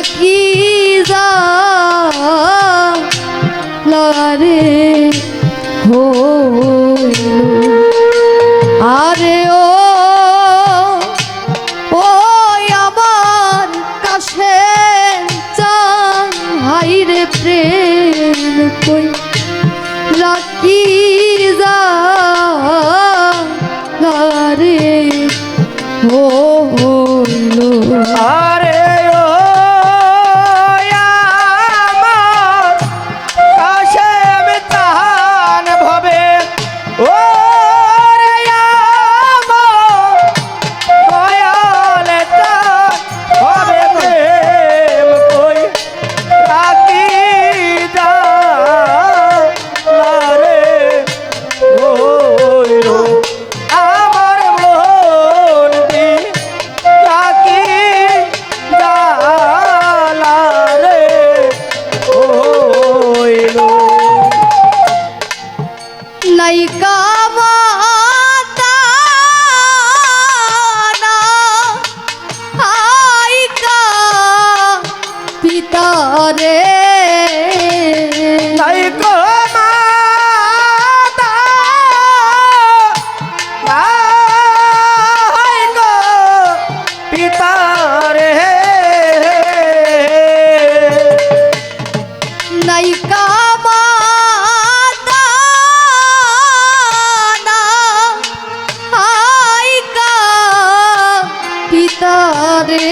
পাখি যারে হো আরে ও ও আমার কাছে চান হাইরে রাখি রে।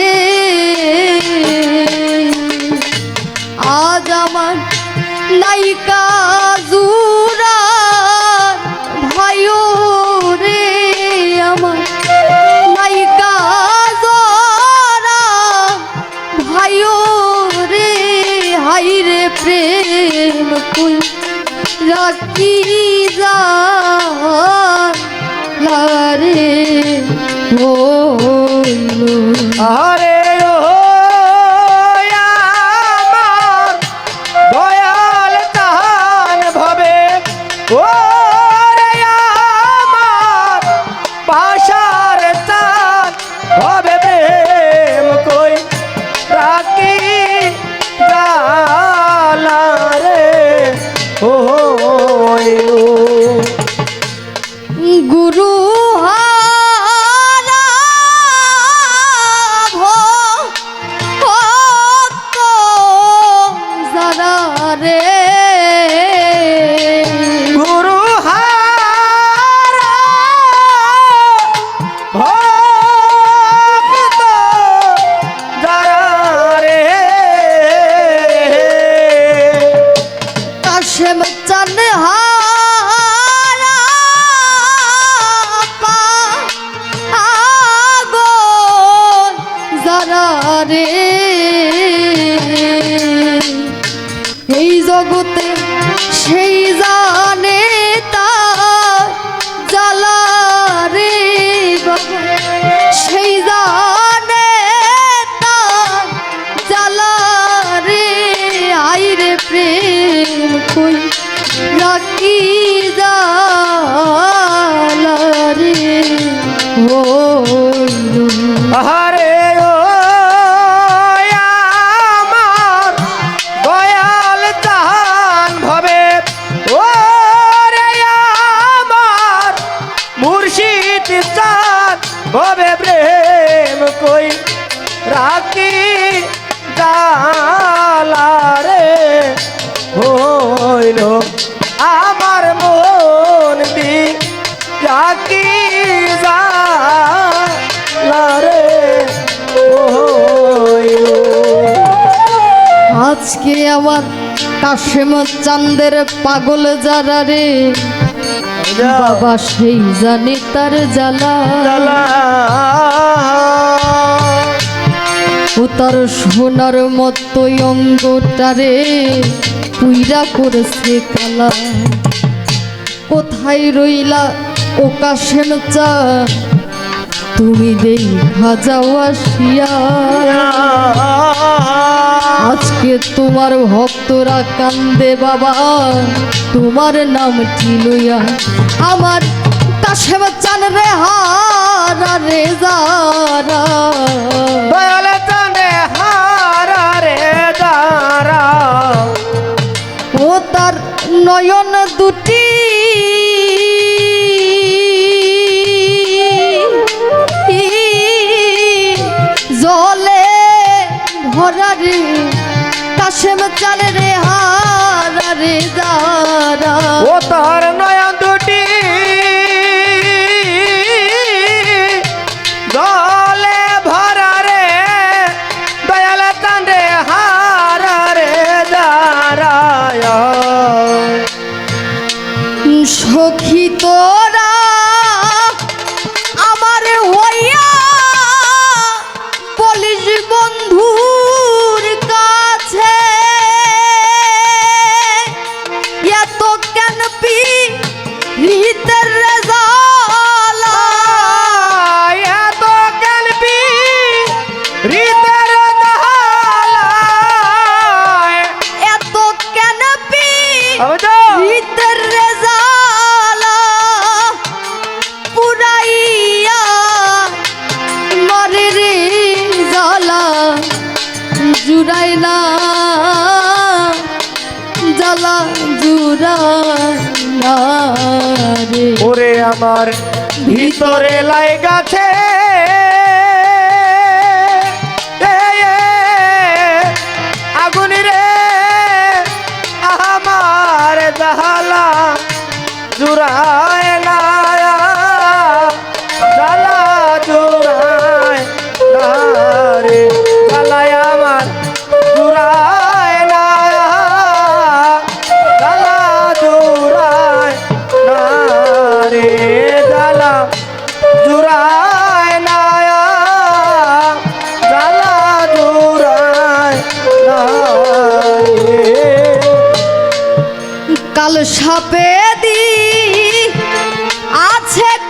আজ আমার নায়িকা জুরা, ভাইও রে। আমার নায়িকা জরা, ভাইও রে। হাই রে প্রেম কুল রাখি যা রে। আরে শ্যামচান হা আজকে আমার কাশেম চান্দের পাগল যারা রে? বাবা সেই জানে তার জ্বালা। ও তার সোনার মতো অঙ্গটারে পুইরা করেছে কালা কোথায় রইলা ও কাশেম চা? তুমি দেই খাজা আসিয়া। আজকে তোমার ভক্তরা কান্দে বাবা। তোমার নাম লইয়া? আমার কাশেম চান রে হারা রে যারা। দয়াল চাঁদে হারা রে দাঁড়া ও তার নয়ন দুটি। জলে ভরা রে চান রে হারা রে যারা ও তার নয়ন পুরাইয়া মরে রে জালা জালা রে। ওরে আমার ভিতরে লাই গাছে কাল সাপে দি আছে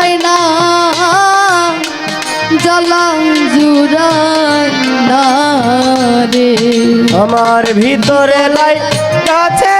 জুড়াই না। জ্বালা জুড়াই রে। আমার ভিতরে লাই কাছে